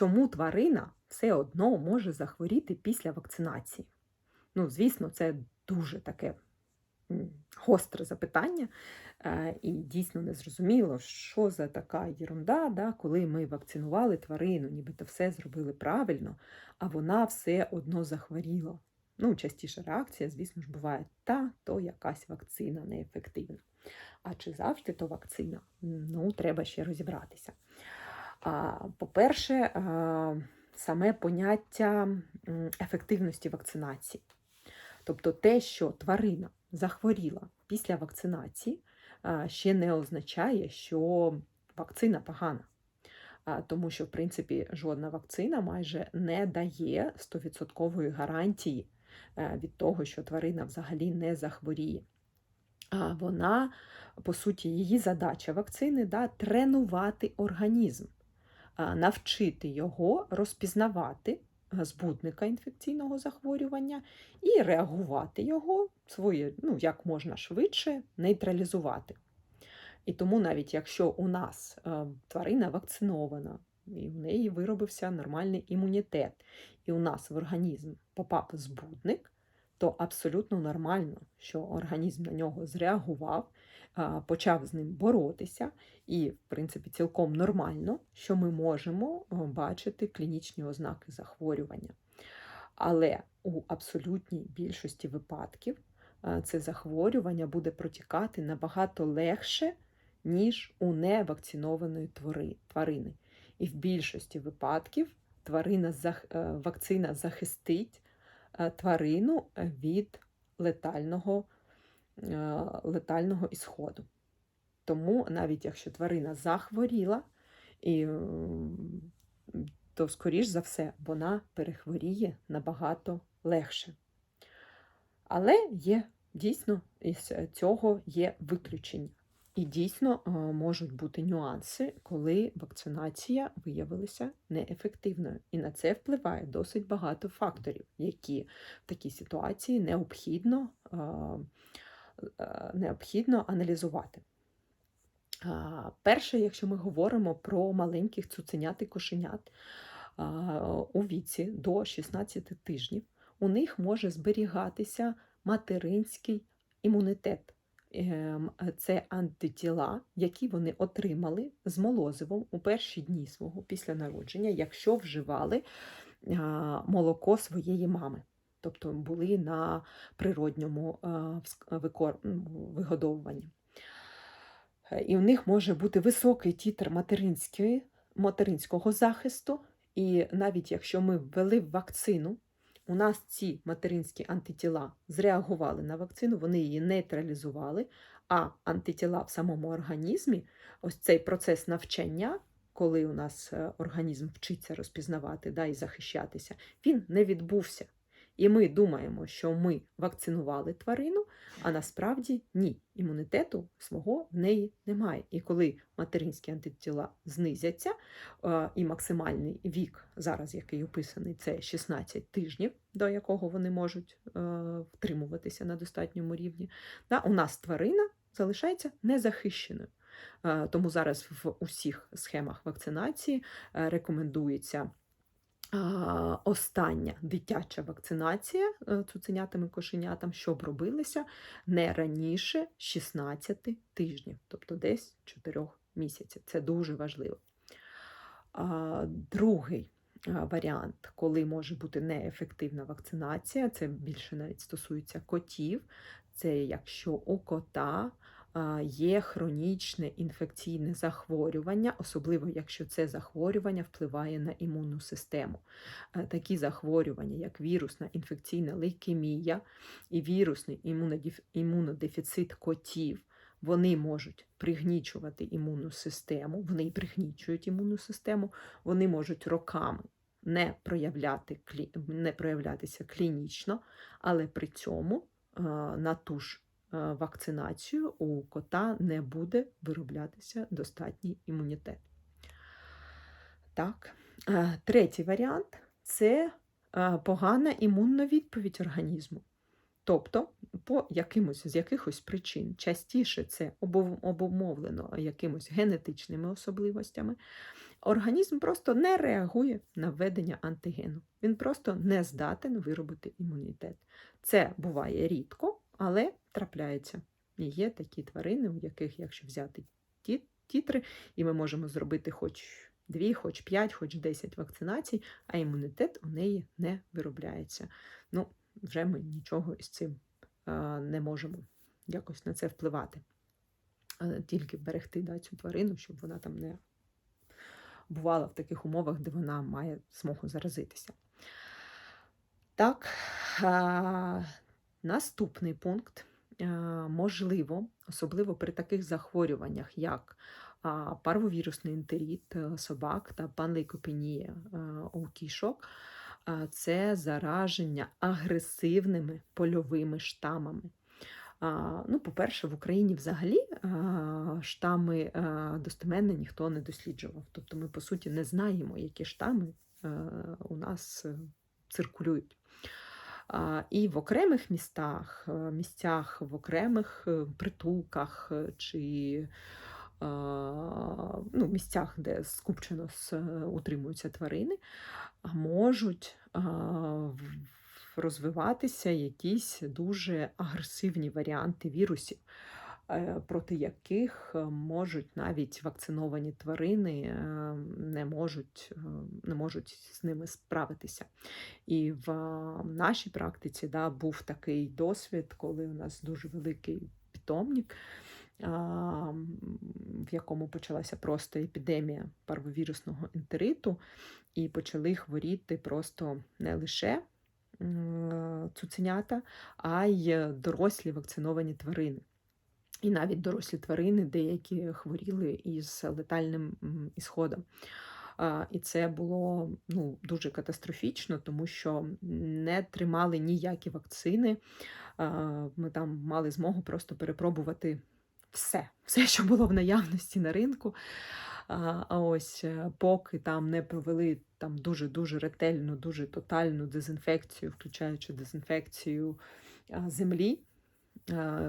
чому тварина все одно може захворіти після вакцинації? Ну, звісно, це дуже таке гостре запитання, е, і дійсно незрозуміло, що за така єрунда, да, коли ми вакцинували тварину, нібито все зробили правильно, а вона все одно захворіла. Ну, частіша реакція, звісно ж, буває та, то якась вакцина неефективна. А чи завжди то вакцина? Ну, треба ще розібратися. По-перше, саме поняття ефективності вакцинації. Тобто те, що тварина захворіла після вакцинації, ще не означає, що вакцина погана. Тому що, в принципі, жодна вакцина майже не дає 100% гарантії е, від того, що тварина взагалі не захворіє. А Вона, по суті, її задача вакцини да, тренувати організм, навчити його розпізнавати е, збудника інфекційного захворювання і реагувати його своє, ну, як можна швидше нейтралізувати. І тому, навіть якщо у нас е, тварина вакцинована, і в неї виробився нормальний імунітет, і у нас в організм попав збудник, то абсолютно нормально, що організм на нього зреагував, почав з ним боротися, і, в принципі, цілком нормально, що ми можемо бачити клінічні ознаки захворювання. Але у абсолютній більшості випадків це захворювання буде протікати набагато легше, ніж у невакцинованої тварини. І в більшості випадків тварина, е, вакцина захистить е, тварину від летального, е, летального ісходу. Тому навіть якщо тварина захворіла, і, то, скоріш за все, вона перехворіє набагато легше. Але є дійсно із цього є виключення. І дійсно е, можуть бути нюанси, коли вакцинація виявилася неефективною. І на це впливає досить багато факторів, які в такій ситуації необхідно, е, е, необхідно аналізувати. Перше, якщо ми говоримо про маленьких цуценят і кошенят у віці до 16 тижнів, у них може зберігатися материнський імунітет. Ем, Це антитіла, які вони отримали з молозивом у перші дні свого після народження, якщо вживали молоко своєї мами. Тобто були на природньому м, вигодовуванні. Е, І в них може бути високий тітр материнського захисту. І навіть якщо ми ввели вакцину, у нас ці материнські антитіла зреагували на вакцину, вони її нейтралізували, а антитіла в самому організмі, ось цей процес навчання, коли у нас е, організм вчиться розпізнавати да, і захищатися, він не відбувся. І ми думаємо, що ми вакцинували тварину, а насправді ні, імунітету свого в неї немає. І коли материнські антитіла знизяться, е, і максимальний вік, зараз який описаний, це 16 тижнів, до якого вони можуть е, втримуватися на достатньому рівні, у нас тварина залишається незахищеною. Е, Тому зараз в усіх схемах вакцинації рекомендується остання дитяча вакцинація е, цуценятам і кошенятам, щоб робилася не раніше 16 тижнів, тобто десь 4 місяців. Це дуже важливо. Другий варіант, коли може бути неефективна вакцинація, це більше навіть стосується котів. Це якщо у кота є хронічне інфекційне захворювання, особливо якщо це захворювання впливає на імунну систему. Такі захворювання, як вірусна інфекційна лейкемія і вірусний імунодефіцит котів, вони можуть пригнічувати імунну систему, вони пригнічують імунну систему, вони можуть роками не, проявляти, не проявлятися клінічно, але при цьому на ту ж вакцинацію у кота не буде вироблятися достатній імунітет. Так. Е, Третій варіант це е, погана імунна відповідь організму. Тобто по якимось з якихось причин, частіше це обумовлено якимось генетичними особливостями, організм просто не реагує на введення антигену. Він просто не здатен виробити імунітет. Це буває рідко, але трапляється. Є такі тварини, у яких, якщо взяти ті- тітри, і ми можемо зробити хоч дві, хоч п'ять, хоч 10 вакцинацій, а імунітет у неї не виробляється. Ну, вже ми нічого із цим не можемо якось на це впливати. Тільки берегти да, цю тварину, щоб вона там не бувала в таких умовах, де вона має змогу заразитися. Так, наступний пункт. Можливо, особливо при таких захворюваннях, як парвовірусний ентерит е, собак та панлейкопенія е, у кішок, це зараження агресивними польовими штамами. Ну, по-перше, в Україні взагалі штами достеменно ніхто не досліджував. Тобто ми, по суті, не знаємо, які штами у нас е, циркулюють. І в окремих містах, е, місцях, в окремих е, притулках е, чи ну, місцях, де скупчено утримуються тварини, можуть розвиватися якісь дуже агресивні варіанти вірусів, проти яких е, можуть навіть вакциновані тварини е, не можуть, е, не можуть з ними справитися. І в нашій практиці да, був такий досвід, коли у нас дуже великий питомник, в якому почалася просто епідемія парвовірусного ентериту, і почали хворіти просто не лише цуценята, а й дорослі вакциновані тварини. І навіть дорослі тварини деякі хворіли із летальним ісходом. І це було ну, дуже катастрофічно, тому що не тримали ніякі вакцини. Ми там мали змогу просто перепробувати все, все, що було в наявності на ринку. А ось е, поки там не провели там дуже-дуже ретельну, дуже тотальну дезінфекцію, включаючи дезінфекцію землі,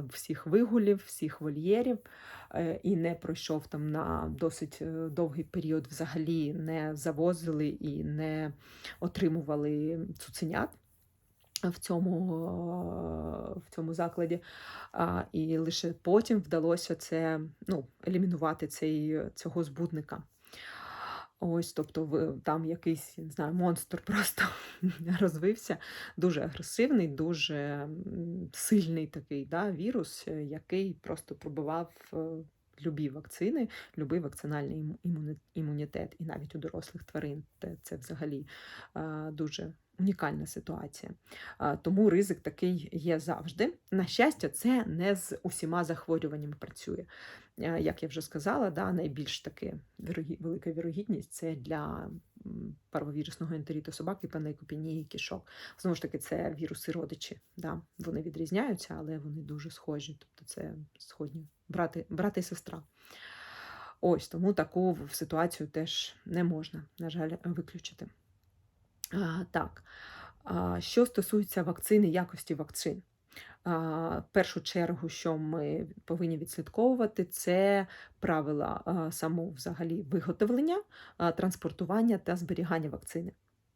всіх вигулів, всіх вольєрів, е, і не пройшов там на досить е, довгий період взагалі не завозили і не отримували цуценят. В цьому, е, в цьому закладі, і лише потім вдалося це ну, елімінувати цей, цього збудника. Ось, тобто, там якийсь, не знаю, монстр просто розвився, дуже агресивний, дуже сильний такий да, вірус, е, який просто пробивав е, любі вакцини, любий вакцинальний імунітет, і навіть у дорослих тварин. Це взагалі е, дуже унікальна ситуація. Тому ризик такий є завжди. На щастя, це не з усіма захворюваннями працює. Е, Як я вже сказала, да, найбільш таки велика вірогідність це для м, парвовірусного ентериту собак і панейкопенії кішок. Знову ж таки, це віруси родичі. Да. Вони відрізняються, але вони дуже схожі. Тобто це сходні брати, брати і сестра. Ось тому таку ситуацію теж не можна, на жаль, виключити. Так, що стосується вакцини, якості вакцин. В першу чергу, що ми повинні відслідковувати, це правила самого взагалі виготовлення, транспортування та зберігання вакцини.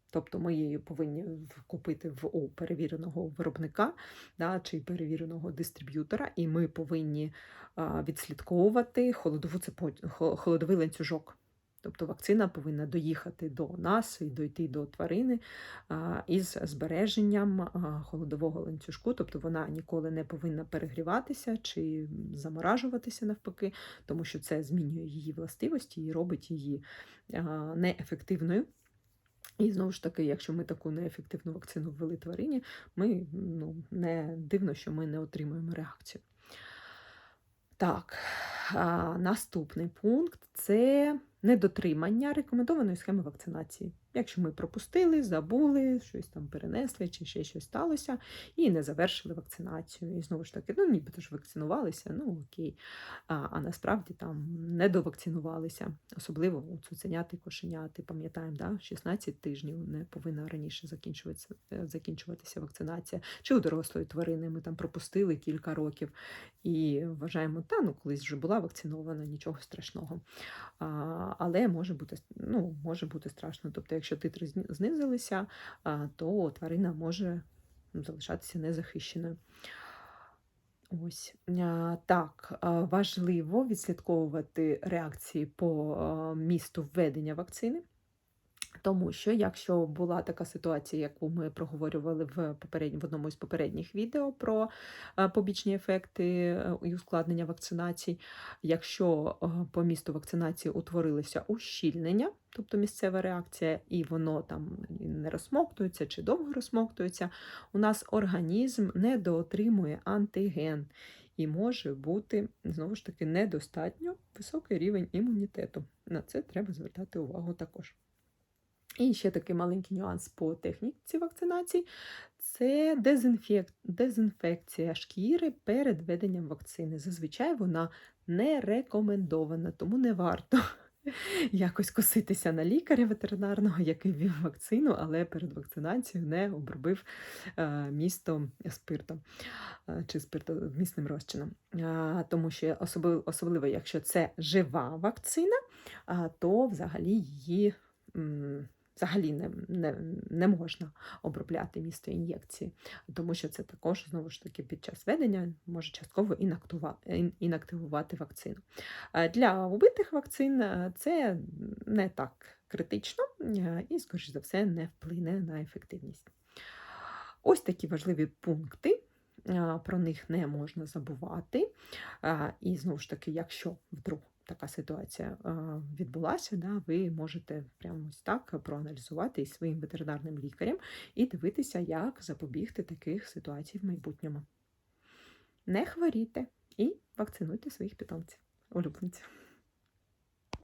Тобто ми її повинні купити в у перевіреного виробника да, чи перевіреного дистриб'ютора, і ми повинні відслідковувати холодову цепо- холодовий ланцюжок. Тобто вакцина повинна доїхати до нас і дойти до тварини із збереженням холодового ланцюжку, тобто вона ніколи не повинна перегріватися чи заморажуватися навпаки, тому що це змінює її властивості і робить її неефективною. І знову ж таки, якщо ми таку неефективну вакцину ввели тварині, ми ну, не дивно, що ми не отримуємо реакцію. Так, а, наступний пункт це недотримання рекомендованої схеми вакцинації. Якщо ми пропустили, забули, щось там перенесли чи ще щось сталося, і не завершили вакцинацію. І знову ж таки, ну нібито ж вакцинувалися, ну окей. А, а насправді там не довакцинувалися. Особливо у цуценяти, кошеняти, пам'ятаємо, да? 16 тижнів не повинна раніше закінчуватися, е, закінчуватися вакцинація. Чи у дорослої тварини ми там пропустили кілька років і вважаємо, та ну колись вже була вакцинована, нічого страшного. А, але може бути, ну, може бути страшно. Тобто, якщо титри знизилися, то тварина може ну, залишатися незахищеною. Ось так, важливо відслідковувати реакції по місту введення вакцини. Тому що якщо була така ситуація, яку ми проговорювали в попереднь, в одному із попередніх відео про е, побічні ефекти е, і ускладнення вакцинацій, якщо е, по місту вакцинації утворилося ущільнення, тобто місцева реакція, і воно там не розсмоктується чи довго розсмоктується, у нас організм недоотримує антиген. І може бути знову ж таки недостатньо високий рівень імунітету. На це треба звертати увагу також. І ще такий маленький нюанс по техніці вакцинації це дезінфек... дезінфекція шкіри перед введенням вакцини. Зазвичай вона не рекомендована, тому не варто якось коситися на лікаря ветеринарного, який ввів вакцину, але перед вакцинацією не обробив е, місто спиртом е, чи спиртомісним розчином. Тому що особливо, якщо це жива вакцина, то взагалі її. Взагалі не, не, не можна обробляти місто ін'єкції, тому що це також знову ж таки під час ведення може частково інактивувати вакцину. Е, Для убитих вакцин е, це не так критично е, і, скоріш за все, не вплине на ефективність. Ось такі важливі пункти. Про них не можна забувати. І знову ж таки, якщо вдруг така ситуація відбулася, да, ви можете прямо ось так проаналізувати із своїм ветеринарним лікарем і дивитися, як запобігти таких ситуацій в майбутньому. Не хворійте і вакцинуйте своїх питомців, улюбленців.